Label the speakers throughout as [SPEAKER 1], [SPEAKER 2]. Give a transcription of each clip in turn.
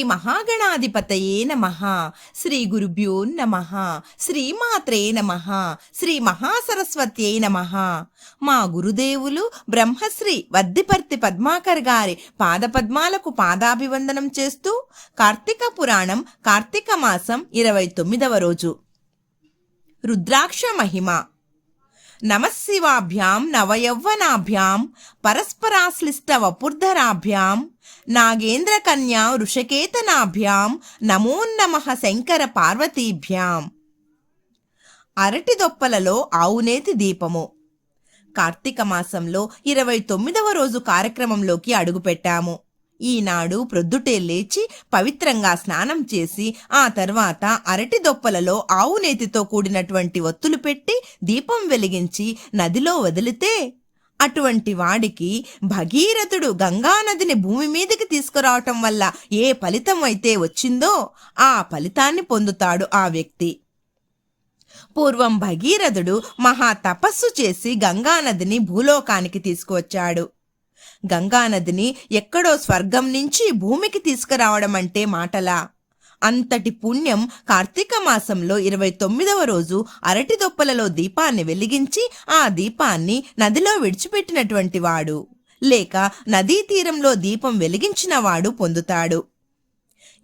[SPEAKER 1] శ్రీ మహాగణాధిపతయే నమ శ్రీ గురుభ్యో నమ శ్రీమాత్రే నమ శ్రీ మహాసరస్వత్యై నమ. మా గురుదేవులు బ్రహ్మశ్రీ వద్దిపర్తి పద్మాకర్ గారి పాదపద్మాలకు పాదాభివందనం చేస్తూ కార్తీక పురాణం కార్తీక మాసం ఇరవై తొమ్మిదవ రోజు. రుద్రాక్ష మహిమ. నమశివాభ్యాం నవయౌవనాభ్యాం పరస్పరాశ్లిష్ట వపుర్ధరాభ్యాం నాగేంద్ర వృషకేతనాభ్యాం నమో శంకర పార్వతీభ్యాం. అరటి దొప్పలలో ఆవునేతి దీపము. కార్తీక మాసంలో ఇరవై తొమ్మిదవ రోజు కార్యక్రమంలోకి అడుగుపెట్టాము. ఈనాడు ప్రొద్దుటే లేచి పవిత్రంగా స్నానం చేసి ఆ తర్వాత అరటి దొప్పలలో ఆవు నేతితో కూడినటువంటి ఒత్తులు పెట్టి దీపం వెలిగించి నదిలో వదిలితే అటువంటి వాడికి భగీరథుడు గంగానదిని భూమి మీదకి తీసుకురావటం వల్ల ఏ ఫలితం అయితే వచ్చిందో ఆ ఫలితాన్ని పొందుతాడు ఆ వ్యక్తి. పూర్వం భగీరథుడు మహా తపస్సు చేసి గంగానదిని భూలోకానికి తీసుకువచ్చాడు. గంగానదిని ఎక్కడో స్వర్గం నుంచి భూమికి తీసుకురావడం అంటే మాటలా? అంతటి పుణ్యం కార్తీక మాసంలో ఇరవై తొమ్మిదవ రోజు అరటి దొప్పలలో దీపాన్ని వెలిగించి ఆ దీపాన్ని నదిలో విడిచిపెట్టినటువంటి వాడు. లేక నదీ తీరంలో దీపం వెలిగించిన వాడు పొందుతాడు.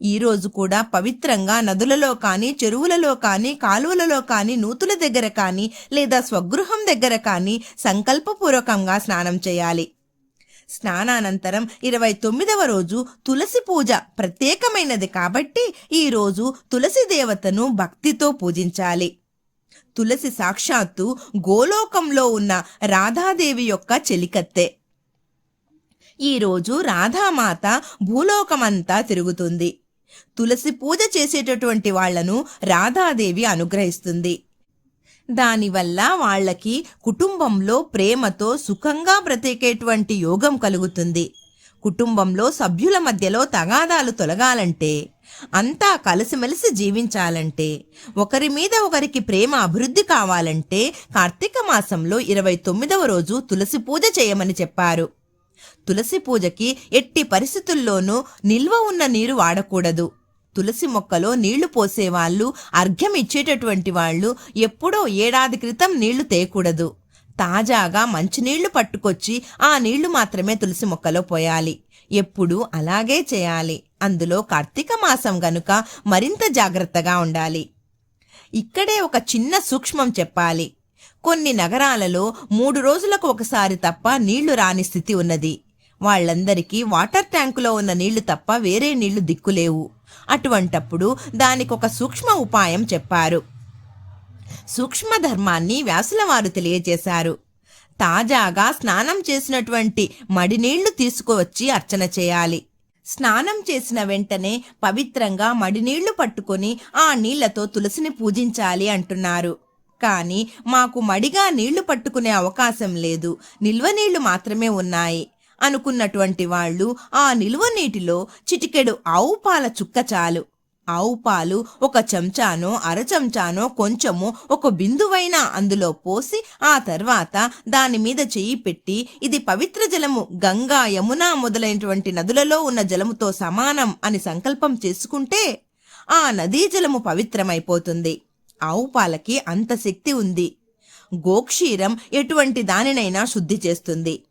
[SPEAKER 1] ఈరోజు కూడా పవిత్రంగా నదులలో కానీ చెరువులలో కానీ కాలువలలో కానీ నూతుల దగ్గర కానీ లేదా స్వగృహం దగ్గర కానీ సంకల్పపూర్వకంగా స్నానం చేయాలి. స్నానానంతరం ఇరవై తొమ్మిదవ రోజు తులసి పూజ ప్రత్యేకమైనది కాబట్టి ఈ రోజు తులసి దేవతను భక్తితో పూజించాలి. తులసి సాక్షాత్తు గోలోకంలో ఉన్న రాధాదేవి యొక్క చెలికత్తె. ఈరోజు రాధామాత భూలోకమంతా తిరుగుతుంది. తులసి పూజ చేసేటటువంటి వాళ్ళను రాధాదేవి అనుగ్రహిస్తుంది. దానివల్ల వాళ్ళకి కుటుంబంలో ప్రేమతో సుఖంగా బ్రతికేటువంటి యోగం కలుగుతుంది. కుటుంబంలో సభ్యుల మధ్యలో తగాదాలు తొలగాలంటే అంతా కలిసిమెలిసి జీవించాలంటే ఒకరి మీద ఒకరికి ప్రేమ అభివృద్ధి కావాలంటే కార్తీక మాసంలో ఇరవై తొమ్మిదవ రోజు తులసి పూజ చేయమని చెప్పారు. తులసి పూజకి ఎట్టి పరిస్థితుల్లోనూ నిల్వ ఉన్న నీరు వాడకూడదు. తులసి మొక్కలో నీళ్ళు పోసేవాళ్ళు అర్ఘ్యం ఇచ్చేటటువంటి వాళ్ళు ఎప్పుడో ఏడాది క్రితం నీళ్ళు తేయకూడదు తాజాగా మంచినీళ్ళు పట్టుకొచ్చి ఆ నీళ్ళు మాత్రమే తులసి మొక్కలో పోయాలి. ఎప్పుడు అలాగే చేయాలి. అందులో కార్తీక మాసం గనుక మరింత జాగ్రత్తగా ఉండాలి. ఇక్కడే ఒక చిన్న సూక్ష్మం చెప్పాలి. కొన్ని నగరాలలో మూడు రోజులకు ఒకసారి తప్ప నీళ్ళు రాని స్థితి ఉన్నది. వాళ్ళందరికీ వాటర్ ట్యాంకులో ఉన్న నీళ్ళు తప్ప వేరే నీళ్ళు దిక్కులేవు. అటువంటప్పుడు దానికొక సూక్ష్మ ఉపాయం చెప్పారు. సూక్ష్మ ధర్మాన్ని వ్యాసుల వారు తెలియజేశారు. తాజాగా స్నానం చేసినటువంటి మడినీళ్ళు తీసుకువచ్చి అర్చన చేయాలి. స్నానం చేసిన వెంటనే పవిత్రంగా మడినీళ్ళు పట్టుకొని ఆ నీళ్ళతో తులసిని పూజించాలి అంటున్నారు. కానీ మాకు మడిగా నీళ్ళు పట్టుకునే అవకాశం లేదు. నిల్వ నీళ్ళు మాత్రమే ఉన్నాయి. అనుకున్నటువంటి వాళ్ళు ఆ నిలువ నీటిలో చిటికెడు ఆవు పాల చుక్క చాలు. ఆవు పాలు ఒక చెంచానో అరచెంచానో కొంచెము ఒక బిందువైనా అందులో పోసి ఆ తర్వాత దాని మీద చెయ్యి పెట్టి ఇది పవిత్ర జలము గంగా యమున మొదలైనటువంటి నదులలో ఉన్న జలముతో సమానం అని సంకల్పం చేసుకుంటే ఆ నదీ జలము పవిత్రమైపోతుంది. ఆవు పాలకి అంత శక్తి ఉంది. గోక్షీరం ఎటువంటి దానినైనా శుద్ధి చేస్తుంది.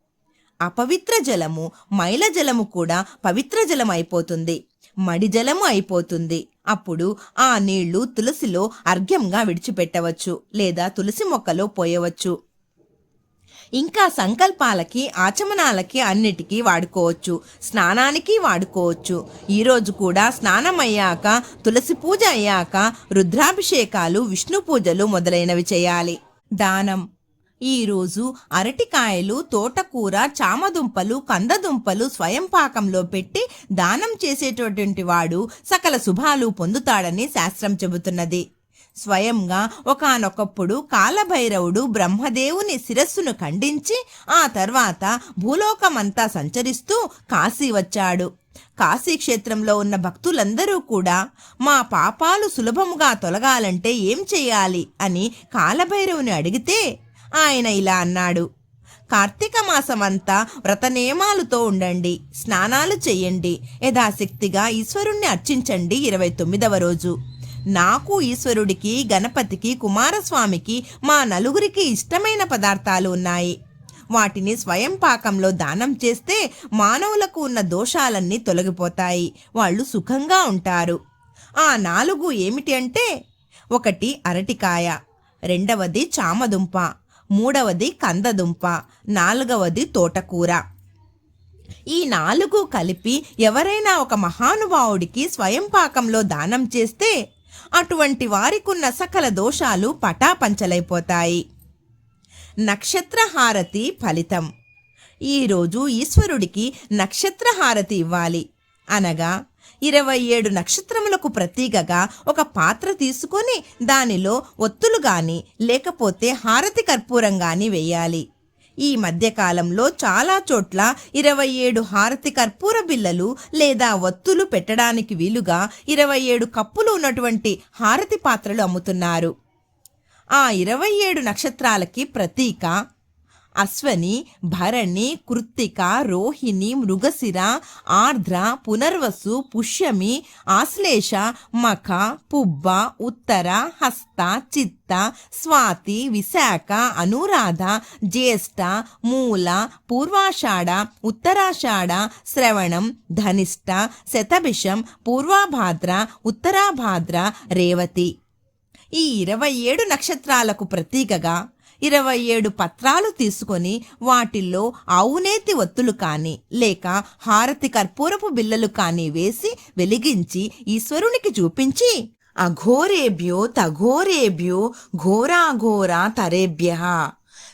[SPEAKER 1] అపవిత్ర జలము మైల జలము కూడా పవిత్ర జలం అయిపోతుంది మడి జలము అయిపోతుంది. అప్పుడు ఆ నీళ్ళు తులసిలో అర్ఘ్యంగా విడిచిపెట్టవచ్చు లేదా తులసి మొక్కలో పోయవచ్చు. ఇంకా సంకల్పాలకి ఆచమనాలకి అన్నిటికీ వాడుకోవచ్చు. స్నానానికి వాడుకోవచ్చు. ఈరోజు కూడా స్నానం అయ్యాక తులసి పూజ అయ్యాక రుద్రాభిషేకాలు విష్ణు పూజలు మొదలైనవి చేయాలి. దానం. ఈరోజు అరటికాయలు తోటకూర చామదుంపలు కందదుంపలు స్వయం పాకంలో పెట్టి దానం చేసేటటువంటి వాడు సకల శుభాలు పొందుతాడని శాస్త్రం చెబుతున్నది. స్వయంగా ఒకానొకప్పుడు కాలభైరవుడు బ్రహ్మదేవుని శిరస్సును ఖండించి ఆ తర్వాత భూలోకమంతా సంచరిస్తూ కాశీ వచ్చాడు. కాశీక్షేత్రంలో ఉన్న భక్తులందరూ కూడా మా పాపాలు సులభముగా తొలగాలంటే ఏం చేయాలి? అని కాలభైరవుని అడిగితే ఆయన ఇలా అన్నాడు. కార్తీక మాసమంతా వ్రత నియమాలతో ఉండండి స్నానాలు చేయండి యథాశక్తిగా ఈశ్వరుణ్ణి అర్చించండి ఇరవై తొమ్మిదవ రోజు. నాకు ఈశ్వరుడికి గణపతికి కుమారస్వామికి మా నలుగురికి ఇష్టమైన పదార్థాలు ఉన్నాయి. వాటిని స్వయం పాకంలో దానం చేస్తే మానవులకు ఉన్న దోషాలన్నీ తొలగిపోతాయి వాళ్ళు సుఖంగా ఉంటారు. ఆ నాలుగు ఏమిటి అంటే ఒకటి అరటికాయ రెండవది చామదుంప. మూడవది కందదుంప నాలుగవది తోటకూర. ఈ నాలుగు కలిపి ఎవరైనా ఒక మహానుభావుడికి స్వయం పాకంలో దానం చేస్తే అటువంటి వారికున్న సకల దోషాలు పటాపంచలైపోతాయి. నక్షత్రహారతి ఫలితం. ఈరోజు ఈశ్వరుడికి నక్షత్రహారతి ఇవ్వాలి. అనగా ఇరవై ఏడు నక్షత్రములకు ప్రతీకగా ఒక పాత్ర తీసుకొని దానిలో ఒత్తులు గాని లేకపోతే హారతి కర్పూరం గాని వేయాలి. ఈ మధ్యకాలంలో చాలా చోట్ల ఇరవై ఏడు హారతి కర్పూర బిళ్ళలు లేదా ఒత్తులు పెట్టడానికి వీలుగా ఇరవై ఏడు కప్పులు ఉన్నటువంటి హారతి పాత్రలు అమ్ముతున్నారు. ఆ ఇరవై ఏడు నక్షత్రాలకి ప్రతీక అశ్వని భరణి కృత్తిక రోహిణి మృగశిర ఆర్ద్ర పునర్వసు పుష్యమి ఆశ్లేష మఖ పుబ్బ ఉత్తర హస్త చిత్త స్వాతి విశాఖ అనురాధ జ్యేష్ఠ మూల పూర్వాషాఢ ఉత్తరాషాఢ శ్రవణం ధనిష్ట శతభిషం పూర్వాభాద్ర ఉత్తరాభాద్ర రేవతి. ఈ ఇరవై ఏడు నక్షత్రాలకు ప్రతీకగా ఇరవై ఏడు పత్రాలు తీసుకొని వాటిల్లో అవునేతి ఒత్తులు కాని లేక హారతి కర్పూరపు బిల్లలు కాని వేసి వెలిగించి ఈశ్వరునికి చూపించి అఘోరేభ్యో తఘోరేభ్యో ఘోరాఘోరా తరేభ్య.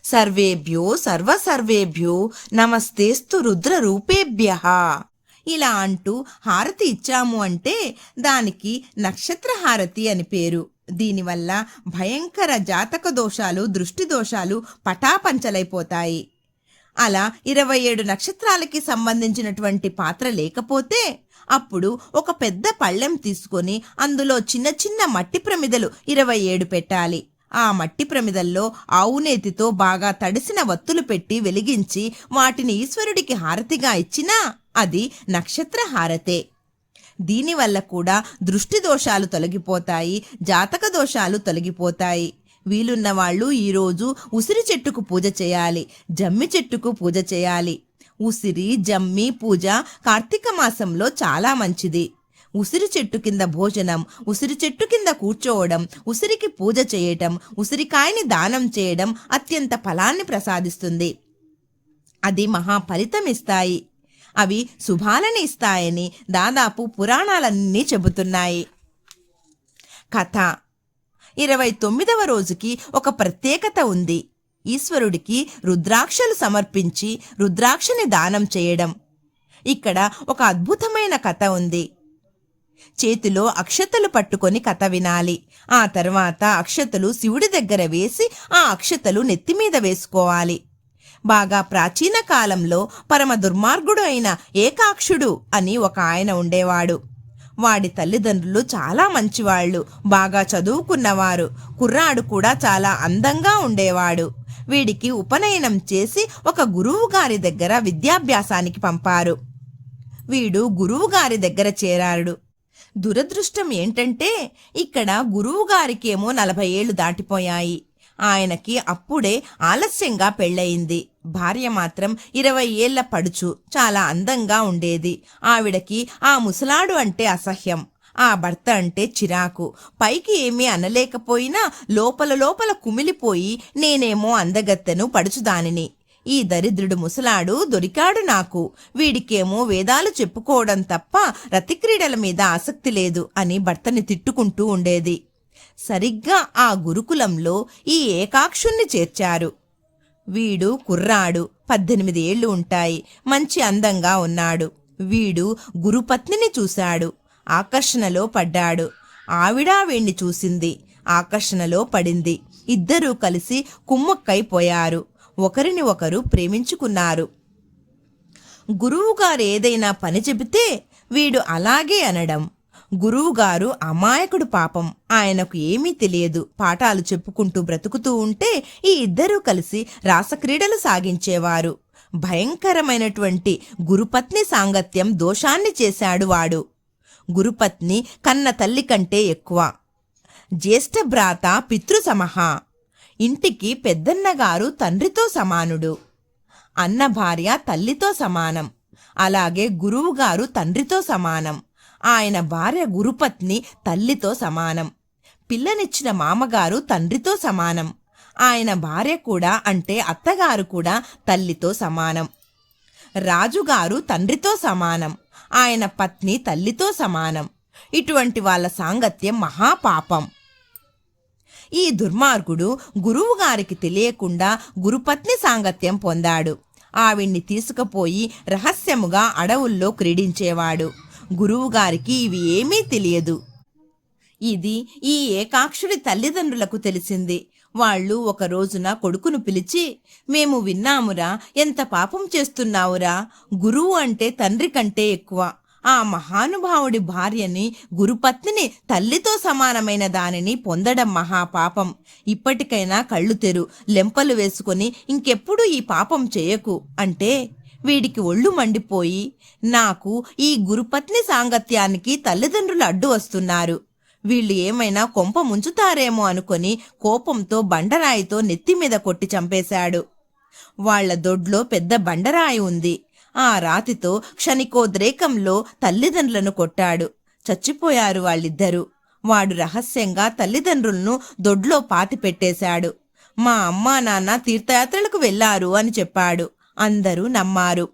[SPEAKER 1] సర్వేభ్యో సర్వసర్వేభ్యో నమస్తేస్తు రుద్ర రూపేభ్య ఇలా అంటూ హారతి ఇచ్చాము అంటే దానికి నక్షత్ర హారతి అని పేరు. దీనివల్ల భయంకర జాతక దోషాలు దృష్టి దోషాలు పటాపంచలైపోతాయి. అలా ఇరవై ఏడు నక్షత్రాలకి సంబంధించినటువంటి పాత్ర లేకపోతే అప్పుడు ఒక పెద్ద పళ్ళెం తీసుకొని అందులో చిన్న చిన్న మట్టి ప్రమిదలు ఇరవై ఏడు పెట్టాలి. ఆ మట్టి ప్రమిదల్లో ఆవునేతితో బాగా తడిసిన వత్తులు పెట్టి వెలిగించి వాటిని ఈశ్వరుడికి హారతిగా ఇచ్చినా అది నక్షత్ర హారతే దీనివల్ల కూడా దృష్టి దోషాలు తొలగిపోతాయి జాతక దోషాలు తొలగిపోతాయి. వీలున్న వాళ్ళు ఈరోజు ఉసిరి చెట్టుకు పూజ చేయాలి జమ్మి చెట్టుకు పూజ చేయాలి. ఉసిరి జమ్మి పూజ కార్తీక మాసంలో చాలా మంచిది. ఉసిరి చెట్టు కింద భోజనం ఉసిరి చెట్టు కింద కూర్చోవడం ఉసిరికి పూజ చేయటం ఉసిరికాయని దానం చేయడం అత్యంత ఫలాన్ని ప్రసాదిస్తుంది. అది మహా ఫలితం ఇస్తాయి అవి శుభాలని ఇస్తాయని దాదాపు పురాణాలన్నీ చెబుతున్నాయి. కథ. ఇరవై తొమ్మిదవ రోజుకి ఒక ప్రత్యేకత ఉంది. ఈశ్వరుడికి రుద్రాక్షలు సమర్పించి రుద్రాక్షని దానం చేయడం. ఇక్కడ ఒక అద్భుతమైన కథ ఉంది. చేతిలో అక్షతలు పట్టుకొని కథ వినాలి. ఆ తర్వాత అక్షతలు శివుడి దగ్గర వేసి ఆ అక్షతలు నెత్తిమీద వేసుకోవాలి. బాగా ప్రాచీన కాలంలో పరమ దుర్మార్గుడు అయిన ఏకాక్షుడు అని ఒక ఆయన ఉండేవాడు. వాడి తల్లిదండ్రులు చాలా మంచివాళ్ళు బాగా చదువుకున్నవారు. కుర్రాడు కూడా చాలా అందంగా ఉండేవాడు. వీడికి ఉపనయనం చేసి ఒక గురువు గారి దగ్గర విద్యాభ్యాసానికి పంపారు. వీడు గురువు గారి దగ్గర చేరాడు. దురదృష్టం ఏంటంటే ఇక్కడ గురువు గారికేమో నలభై ఏళ్ళు దాటిపోయాయి. ఆయనకి అప్పుడే ఆలస్యంగా పెళ్ళయింది. భార్య మాత్రం ఇరవై ఏళ్ళ పడుచు చాలా అందంగా ఉండేది. ఆవిడకి ఆ ముసలాడు అంటే అసహ్యం. ఆ భర్త అంటే చిరాకు. పైకి ఏమీ అనలేకపోయినా లోపల లోపల కుమిలిపోయి నేనేమో అందగత్తెను పడుచుదానిని. ఈ దరిద్రుడు ముసలాడు దొరికాడు నాకు. వీడికేమో వేదాలు చెప్పుకోవడం తప్ప రతిక్రీడల మీద ఆసక్తి లేదు అని భర్తని తిట్టుకుంటూ ఉండేది. సరిగ్గా ఆ గురుకులంలో ఈ ఏకాక్షుణ్ణి చేర్చారు. వీడు కుర్రాడు పద్దెనిమిది ఏళ్ళు ఉంటాయి మంచి అందంగా ఉన్నాడు. వీడు గురుపత్నిని చూశాడు ఆకర్షణలో పడ్డాడు. ఆవిడ వీణ్ణి చూసింది ఆకర్షణలో పడింది. ఇద్దరూ కలిసి కుమ్మక్కైపోయారు ఒకరిని ఒకరు ప్రేమించుకున్నారు. గురువుగారు ఏదైనా పని చెబితే వీడు అలాగే అనడం. గురువుగారు అమాయకుడు పాపం. ఆయనకు ఏమీ తెలియదు. పాఠాలు చెప్పుకుంటూ బ్రతుకుతూ ఉంటే ఈ ఇద్దరూ కలిసి రాసక్రీడలు సాగించేవారు. భయంకరమైనటువంటి గురుపత్ని సాంగత్యం దోషాన్ని చేశాడు వాడు. గురుపత్ని కన్న తల్లి కంటే ఎక్కువ. జ్యేష్ఠ భ్రాత పితృసమహ ఇంటికి పెద్దన్నగారు తండ్రితో సమానుడు. అన్న భార్య తల్లితో సమానం. అలాగే గురువుగారు తండ్రితో సమానం. ఆయన భార్య గురుపత్ని తల్లితో సమానం. పిల్లనిచ్చిన మామగారు తండ్రితో సమానం. ఆయన భార్య కూడా అంటే అత్తగారు కూడా తల్లితో సమానం. రాజుగారు తండ్రితో సమానం. ఆయన పత్ని తల్లితో సమానం. ఇటువంటి వాళ్ళ సాంగత్యం మహాపాపం. ఈ దుర్మార్గుడు గురువుగారికి తెలియకుండా గురుపత్ని సాంగత్యం పొందాడు. ఆవిణ్ణి తీసుకుపోయి రహస్యముగా అడవుల్లో క్రీడించేవాడు. గురువుగారికి ఇవి ఏమీ తెలియదు. ఇది ఈ ఏకాక్షుడి తల్లిదండ్రులకు తెలిసింది. వాళ్ళు ఒక రోజున కొడుకును పిలిచి మేము విన్నామురా ఎంత పాపం చేస్తున్నావురా గురువు అంటే తండ్రి కంటే ఎక్కువ. ఆ మహానుభావుడి భార్యని గురుపత్నిని తల్లితో సమానమైన దానిని పొందడం మహాపాపం. ఇప్పటికైనా కళ్ళు తెరు లెంపలు వేసుకొని ఇంకెప్పుడు ఈ పాపం చేయకు. అంటే వీడికి ఒళ్ళు మండిపోయి నాకు ఈ గురుపత్ని సాంగత్యానికి తల్లిదండ్రులు అడ్డు వస్తున్నారు. వీళ్ళు ఏమైనా కొంప ముంచుతారేమో అనుకొని కోపంతో బండరాయితో నెత్తి మీద కొట్టి చంపేశాడు. వాళ్ళ దొడ్లో పెద్ద బండరాయి ఉంది. ఆ రాతితో క్షణికోద్రేకంలో తల్లిదండ్రులను కొట్టాడు. చచ్చిపోయారు వాళ్ళిద్దరూ. వాడు రహస్యంగా తల్లిదండ్రులను దొడ్లో పాతి పెట్టేశాడు మా అమ్మా నాన్న తీర్థయాత్రలకు వెళ్ళారు అని చెప్పాడు. అందరూ నమ్మారు.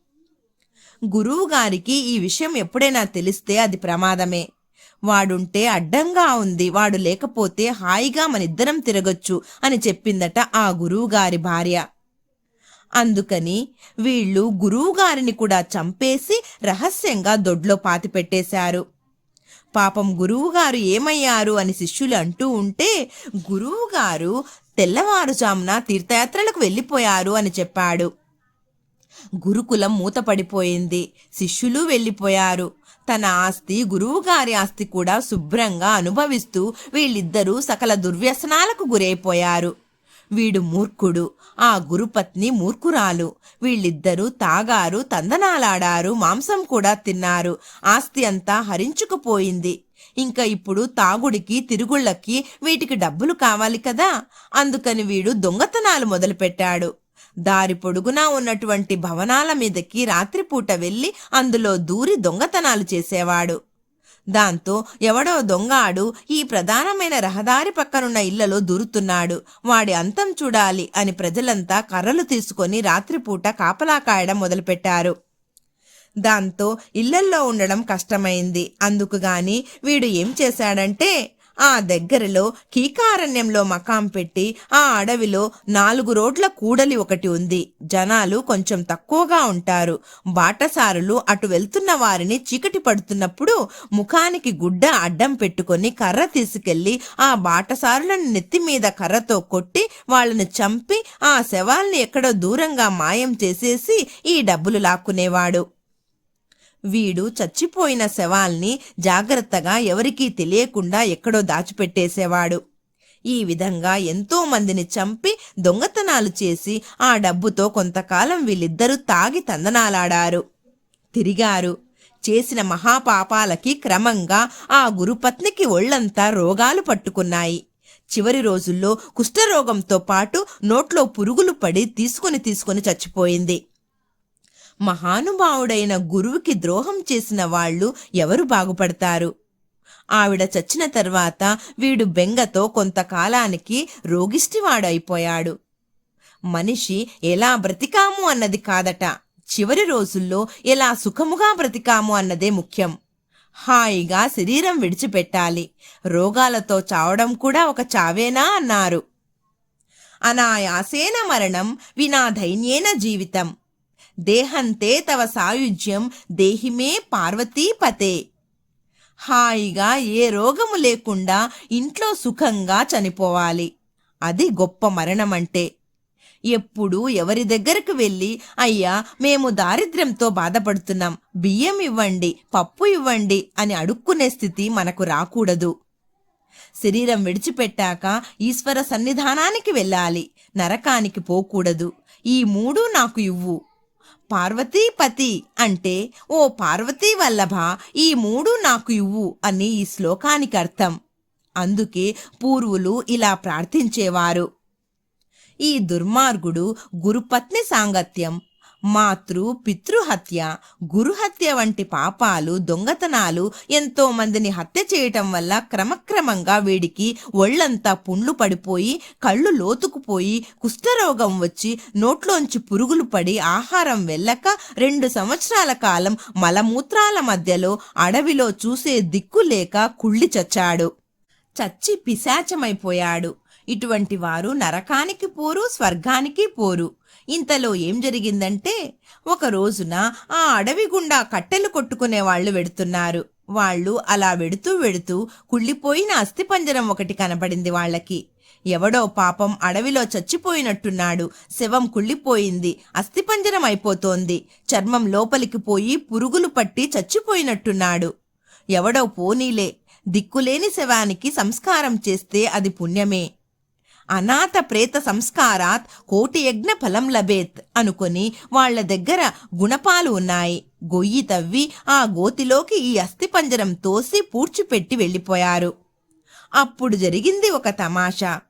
[SPEAKER 1] గురువుగారికి ఈ విషయం ఎప్పుడైనా తెలిస్తే అది ప్రమాదమే. వాడుంటే అడ్డంగా ఉంది వాడు లేకపోతే హాయిగా మనిద్దరం తిరగొచ్చు అని చెప్పిందట ఆ గురువుగారి భార్య. అందుకని వీళ్ళు గురువుగారిని కూడా చంపేసి రహస్యంగా దొడ్లో పాతిపెట్టేశారు పాపం గురువుగారు ఏమయ్యారు అని శిష్యులు అంటూ ఉంటే గురువుగారు తెల్లవారుజామున తీర్థయాత్రలకు వెళ్ళిపోయారు అని చెప్పాడు. గురుకులం మూతపడిపోయింది. శిష్యులు వెళ్ళిపోయారు. తన ఆస్తి గురువుగారి ఆస్తి కూడా శుభ్రంగా అనుభవిస్తూ వీళ్ళిద్దరూ సకల దుర్వ్యసనాలకు గురైపోయారు. వీడు మూర్ఖుడు ఆ గురుపత్ని మూర్ఖురాలు. వీళ్ళిద్దరూ తాగారు తందనాలాడారు మాంసం కూడా తిన్నారు. ఆస్తి అంతా హరించుకుపోయింది. ఇంకా ఇప్పుడు తాగుడికి తిరుగుళ్ళకి వీటికి డబ్బులు కావాలి కదా? అందుకని వీడు దొంగతనాలు మొదలుపెట్టాడు. దారి పొడుగునా ఉన్నటువంటి భవనాల మీదకి రాత్రిపూట వెళ్ళి అందులో దూరి దొంగతనాలు చేసేవాడు. దాంతో ఎవడో దొంగాడు ఈ ప్రధానమైన రహదారి పక్కనున్న ఇళ్ళలో దూరుతున్నాడు. వాడి అంతం చూడాలి అని ప్రజలంతా కర్రలు తీసుకొని రాత్రిపూట కాపలా కాయడం మొదలుపెట్టారు. దాంతో ఇళ్ళల్లో ఉండడం కష్టమైంది. అందుకుగాని వీడు ఏం చేశాడంటే ఆ దగ్గరలో కీకారణ్యంలో మకాం పెట్టి ఆ అడవిలో నాలుగు రోడ్ల కూడలి ఒకటి ఉంది. జనాలు కొంచెం తక్కువగా ఉంటారు. బాటసారులు అటు వెళ్తున్న వారిని చీకటి పడుతున్నప్పుడు ముఖానికి గుడ్డ అడ్డం పెట్టుకొని కర్ర తీసుకెళ్ళి ఆ బాటసారులను నెత్తి మీద కర్రతో కొట్టి వాళ్ళని చంపి ఆ శవాల్ని ఎక్కడో దూరంగా మాయం చేసేసి ఈ డబ్బులు లాక్కునేవాడు. వీడు చచ్చిపోయిన శవాల్ని జాగ్రత్తగా ఎవరికీ తెలియకుండా ఎక్కడో దాచిపెట్టేసేవాడు. ఈ విధంగా ఎంతో మందిని చంపి దొంగతనాలు చేసి ఆ డబ్బుతో కొంతకాలం వీళ్ళిద్దరూ తాగి తందనాలాడారు. తిరిగారు. చేసిన మహాపాపాలకి క్రమంగా ఆ గురుపత్నికి ఒళ్ళంతా రోగాలు పట్టుకున్నాయి. చివరి రోజుల్లో కుష్ఠరోగంతో పాటు నోట్లో పురుగులు పడి తీసుకుని తీసుకుని చచ్చిపోయింది. మహానుభావుడైన గురువుకి ద్రోహం చేసిన వాళ్ళు ఎవరు బాగుపడతారు? ఆవిడ చచ్చిన తర్వాత వీడు బెంగతో కొంతకాలానికి రోగిష్టివాడైపోయాడు. మనిషి ఎలా బ్రతికాము అన్నది కాదట. చివరి రోజుల్లో ఎలా సుఖముగా బ్రతికాము అన్నదే ముఖ్యం. హాయిగా శరీరం విడిచిపెట్టాలి. రోగాలతో చావడం కూడా ఒక చావేనా అన్నారు. అనాయాసేన మరణం వినా దైన్యేన జీవితం. దేహంతే తవ సాయుధ్యం దేహిమే పార్వతీపతే. హాయిగా ఏ రోగము లేకుండా ఇంట్లో సుఖంగా చనిపోవాలి. అది గొప్ప మరణమంటే. ఎప్పుడు ఎవరి దగ్గరకు వెళ్ళి అయ్యా మేము దారిద్ర్యంతో బాధపడుతున్నాం. బియ్యం ఇవ్వండి పప్పు ఇవ్వండి అని అడుక్కునే స్థితి మనకు రాకూడదు. శరీరం విడిచిపెట్టాక ఈశ్వర సన్నిధానానికి వెళ్ళాలి. నరకానికి పోకూడదు. ఈ మూడు నాకు ఇవ్వు. పార్వతీపతి అంటే ఓ పార్వతీ వల్లభ ఈ మూడు నాకు ఇవ్వు అని ఈ శ్లోకానికి అర్థం. అందుకే పూర్వులు ఇలా ప్రార్థించేవారు. ఈ దుర్మార్గుడు గురుపత్ని సాంగత్యం మాతృ పితృహత్య గురుహత్య వంటి పాపాలు దొంగతనాలు ఎంతో మందిని హత్య చేయటం వల్ల క్రమక్రమంగా వీడికి ఒళ్ళంతా పుండ్లు పడిపోయి కళ్ళు లోతుకుపోయి కుష్ఠరోగం వచ్చి నోట్లోంచి పురుగులు పడి ఆహారం వెళ్ళక రెండు సంవత్సరాల కాలం మలమూత్రాల మధ్యలో అడవిలో చూసే దిక్కు లేక కుళ్ళి చచ్చాడు. చచ్చి పిశాచమైపోయాడు. ఇటువంటి వారు నరకానికి పోరు స్వర్గానికి పోరు. ఇంతలో ఏం జరిగిందంటే ఒక రోజున ఆ అడవి గుండా కట్టెలు కొట్టుకునే వాళ్ళు వెడుతున్నారు. వాళ్ళు అలా వెడుతూ వెడుతూ కుళ్ళిపోయిన అస్థిపంజరం ఒకటి కనబడింది వాళ్ళకి. ఎవడో పాపం అడవిలో చచ్చిపోయినట్టున్నాడు. శవం కుళ్ళిపోయింది. అస్థిపంజరం అయిపోతోంది. చర్మం లోపలికి పోయి పురుగులు పట్టి చచ్చిపోయినట్టున్నాడు. ఎవడో పోనీలే. దిక్కులేని శవానికి సంస్కారం చేస్తే అది పుణ్యమే. అనాథ ప్రేత సంస్కారాత్ కోటి యజ్ఞ ఫలం లభేత్ అనుకొని వాళ్ళ దగ్గర గుణపాలు ఉన్నాయి. గొయ్యి తవ్వి ఆ గోతిలోకి ఈ అస్థిపంజరం తోసి పూడ్చిపెట్టి వెళ్ళిపోయారు. అప్పుడు జరిగింది ఒక తమాషా.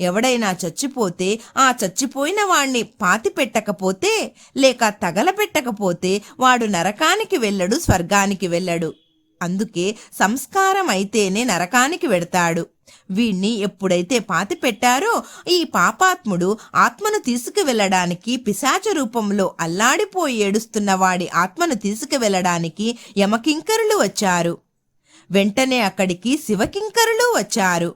[SPEAKER 1] ఎవడైనా చచ్చిపోతే ఆ చచ్చిపోయిన వాణ్ణి పాతి పెట్టకపోతే లేక తగలపెట్టకపోతే వాడు నరకానికి వెళ్ళడు స్వర్గానికి వెళ్ళడు. అందుకే సంస్కారం అయితేనే నరకానికి వెడతాడు. వీణ్ణి ఎప్పుడైతే పాతి పెట్టారో ఈ పాపాత్ముడు ఆత్మను తీసుకువెళ్ళడానికి పిశాచ రూపంలో అల్లాడిపోయి ఏడుస్తున్న వాడి ఆత్మను తీసుకువెళ్ళడానికి యమకింకరులు వచ్చారు. వెంటనే అక్కడికి శివకింకరులు వచ్చారు.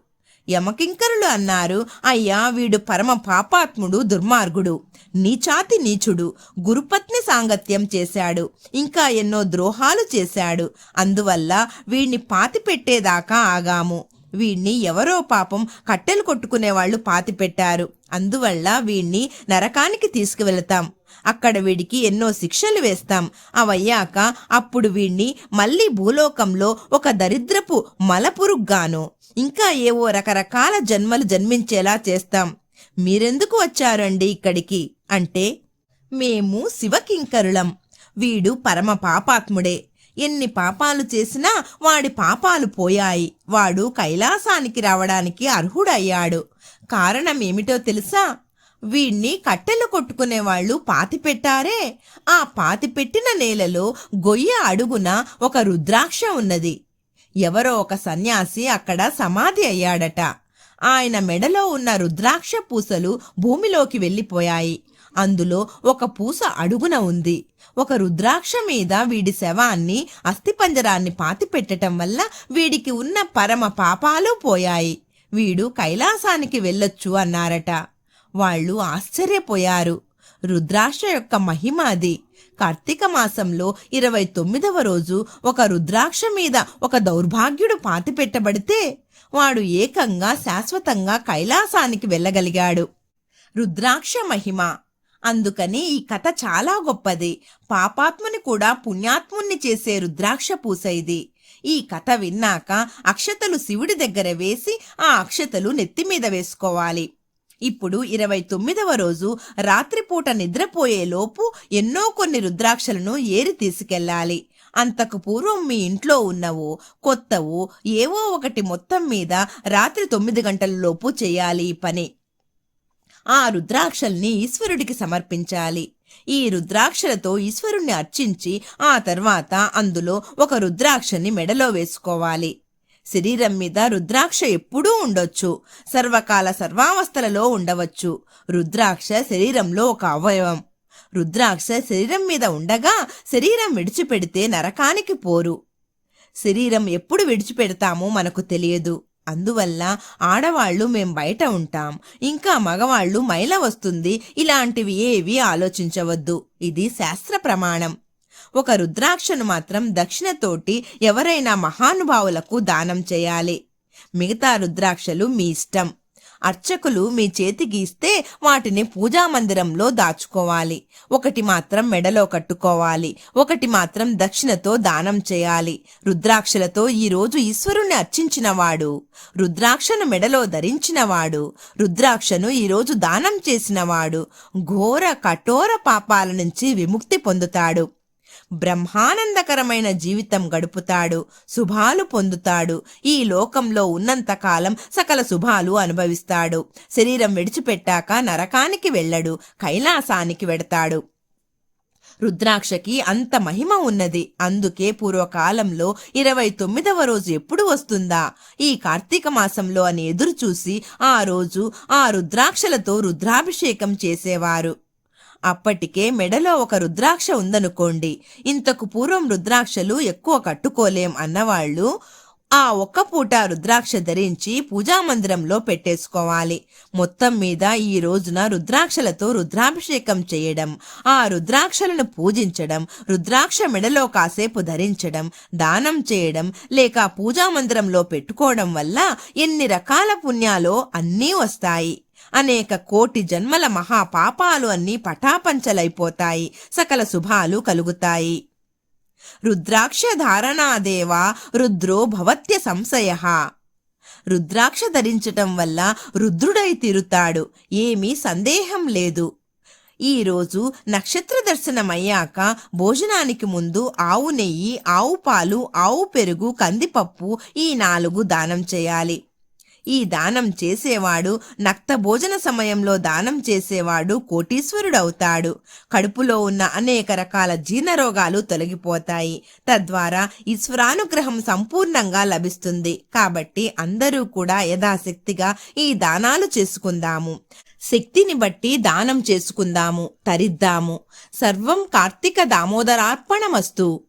[SPEAKER 1] యమకింకరులు అన్నారు అయ్యా వీడు పరమ పాపాత్ముడు దుర్మార్గుడు నీచాతి నీచుడు గురుపత్ని సాంగత్యం చేశాడు ఇంకా ఎన్నో ద్రోహాలు చేశాడు అందువల్ల వీణ్ణి పాతి పెట్టేదాకా ఆగాము. వీణ్ణి ఎవరో పాపం కట్టెలు కొట్టుకునే వాళ్ళు పాతి పెట్టారు. అందువల్ల వీణ్ణి నరకానికి తీసుకువెళతాం. అక్కడ వీడికి ఎన్నో శిక్షలు వేస్తాం. అవయ్యాక అప్పుడు వీణ్ణి మళ్ళీ భూలోకంలో ఒక దరిద్రపు మలపురుగ్గాను ఇంకా ఏవో రకరకాల జన్మలు జన్మించేలా చేస్తాం. మీరెందుకు వచ్చారండి ఇక్కడికి? అంటే మేము శివకింకరులం. వీడు పరమ పాపాత్ముడే. ఎన్ని పాపాలు చేసినా వాడి పాపాలు పోయాయి. వాడు కైలాసానికి రావడానికి అర్హుడయ్యాడు. కారణం ఏమిటో తెలుసా? వీణ్ణి కట్టెలు కొట్టుకునే వాళ్ళు పాతి పెట్టారే. ఆ పాతి పెట్టిన నేలలో గొయ్య అడుగున ఒక రుద్రాక్ష ఉన్నది. ఎవరో ఒక సన్యాసి అక్కడ సమాధి అయ్యాడట. ఆయన మెడలో ఉన్న రుద్రాక్ష పూసలు భూమిలోకి వెళ్ళిపోయాయి. అందులో ఒక పూస అడుగున ఉంది. ఒక రుద్రాక్ష మీద వీడి శవాన్ని అస్థిపంజరాన్ని పాతి పెట్టటం వల్ల వీడికి ఉన్న పరమ పాపాలు పోయాయి. వీడు కైలాసానికి వెళ్ళొచ్చు అన్నారట. వాళ్ళు ఆశ్చర్యపోయారు. రుద్రాక్ష యొక్క మహిమ అది. కార్తీక మాసంలో ఇరవై తొమ్మిదవ రోజు ఒక రుద్రాక్ష మీద ఒక దౌర్భాగ్యుడు పాతి పెట్టబడితే వాడు ఏకంగా శాశ్వతంగా కైలాసానికి వెళ్ళగలిగాడు. రుద్రాక్ష మహిమ. అందుకని ఈ కథ చాలా గొప్పది. పాపాత్ముని కూడా పుణ్యాత్ముణ్ణి చేసే రుద్రాక్ష పూస ఇది. ఈ కథ విన్నాక అక్షతలు శివుడి దగ్గర వేసి ఆ అక్షతలు నెత్తి మీద వేసుకోవాలి. ఇప్పుడు ఇరవై తొమ్మిదవ రోజు రాత్రిపూట నిద్రపోయేలోపు ఎన్నో కొన్ని రుద్రాక్షలను ఏరి తీసుకెళ్ళాలి. అంతకు పూర్వం మీ ఇంట్లో ఉన్నవో కొత్తవో ఏవో ఒకటి మొత్తం మీద రాత్రి తొమ్మిది గంటలలోపు చేయాలి ఈ పని. ఆ రుద్రాక్షల్ని ఈశ్వరుడికి సమర్పించాలి. ఈ రుద్రాక్షలతో ఈశ్వరుణ్ణి అర్చించి ఆ తర్వాత అందులో ఒక రుద్రాక్షని మెడలో వేసుకోవాలి. శరీరం మీద రుద్రాక్ష ఎప్పుడూ ఉండొచ్చు. సర్వకాల సర్వావస్థలలో ఉండవచ్చు. రుద్రాక్ష శరీరంలో ఒక అవయవం. రుద్రాక్ష శరీరం మీద ఉండగా శరీరం విడిచిపెడితే నరకానికి పోరు. శరీరం ఎప్పుడు విడిచిపెడతామో మనకు తెలియదు. అందువల్ల ఆడవాళ్ళు మేం బయట ఉంటాం. ఇంకా మగవాళ్ళు మైల వస్తుంది. ఇలాంటివి ఏవి ఆలోచించవద్దు. ఇది శాస్త్ర ప్రమాణం. ఒక రుద్రాక్షను మాత్రం దక్షిణతోటి ఎవరైనా మహానుభావులకు దానం చేయాలి. మిగతా రుద్రాక్షలు మీ ఇష్టం. అర్చకులు మీ చేతికి ఇస్తే వాటిని పూజా మందిరంలో దాచుకోవాలి. ఒకటి మాత్రం మెడలో కట్టుకోవాలి. ఒకటి మాత్రం దక్షిణతో దానం చేయాలి. రుద్రాక్షలతో ఈరోజు ఈశ్వరుణ్ణి అర్చించినవాడు. రుద్రాక్షను మెడలో ధరించినవాడు. రుద్రాక్షను ఈరోజు దానం చేసినవాడు. ఘోర కఠోర పాపాల నుంచి విముక్తి పొందుతాడు. బ్రహ్మానందకరమైన జీవితం గడుపుతాడు శుభాలు పొందుతాడు. ఈ లోకంలో ఉన్నంతకాలం సకల శుభాలు అనుభవిస్తాడు. శరీరం విడిచిపెట్టాక నరకానికి వెళ్ళడు కైలాసానికి వెడతాడు. రుద్రాక్షకి అంత మహిమ ఉన్నది. అందుకే పూర్వకాలంలో ఇరవై తొమ్మిదవ రోజు ఎప్పుడు వస్తుందా? ఈ కార్తీక మాసంలో అని ఎదురు చూసి ఆ రోజు ఆ రుద్రాక్షలతో రుద్రాభిషేకం చేసేవారు. అప్పటికే మెడలో ఒక రుద్రాక్ష ఉందనుకోండి. ఇంతకు పూర్వం రుద్రాక్షలు ఎక్కువ కట్టుకోలేం అన్నవాళ్ళు ఆ ఒక్క పూట రుద్రాక్ష ధరించి పూజా మందిరంలో పెట్టేసుకోవాలి. మొత్తం మీద ఈ రోజున రుద్రాక్షలతో రుద్రాభిషేకం చేయడం ఆ రుద్రాక్షలను పూజించడం రుద్రాక్ష మెడలో కాసేపు ధరించడం దానం చేయడం లేక పూజా మందిరంలో పెట్టుకోవడం వల్ల ఎన్ని రకాల పుణ్యాలో అన్నీ వస్తాయి. అనేక కోటి జన్మల మహాపాపాలు అన్నీ పటాపంచలైపోతాయి. సకల శుభాలు కలుగుతాయి. రుద్రాక్ష ధారణాదేవ రుద్రో భవత్య సంశయ. రుద్రాక్ష ధరించటం వల్ల రుద్రుడై తీరుతాడు. ఏమీ సందేహం లేదు. ఈరోజు నక్షత్ర దర్శనమయ్యాక భోజనానికి ముందు ఆవు నెయ్యి ఆవు పాలు ఆవు పెరుగు కందిపప్పు ఈ నాలుగు దానం చేయాలి. ఈ దానం చేసేవాడు నక్త భోజన సమయంలో దానం చేసేవాడు కోటీశ్వరుడవుతాడు. కడుపులో ఉన్న అనేక రకాల జీర్ణరోగాలు తొలగిపోతాయి. తద్వారా ఈశ్వరానుగ్రహం సంపూర్ణంగా లభిస్తుంది. కాబట్టి అందరూ కూడా యథాశక్తిగా ఈ దానాలు చేసుకుందాము. శక్తిని బట్టి దానం చేసుకుందాము తరిద్దాము. సర్వం కార్తీక దామోదరార్పణమస్తు.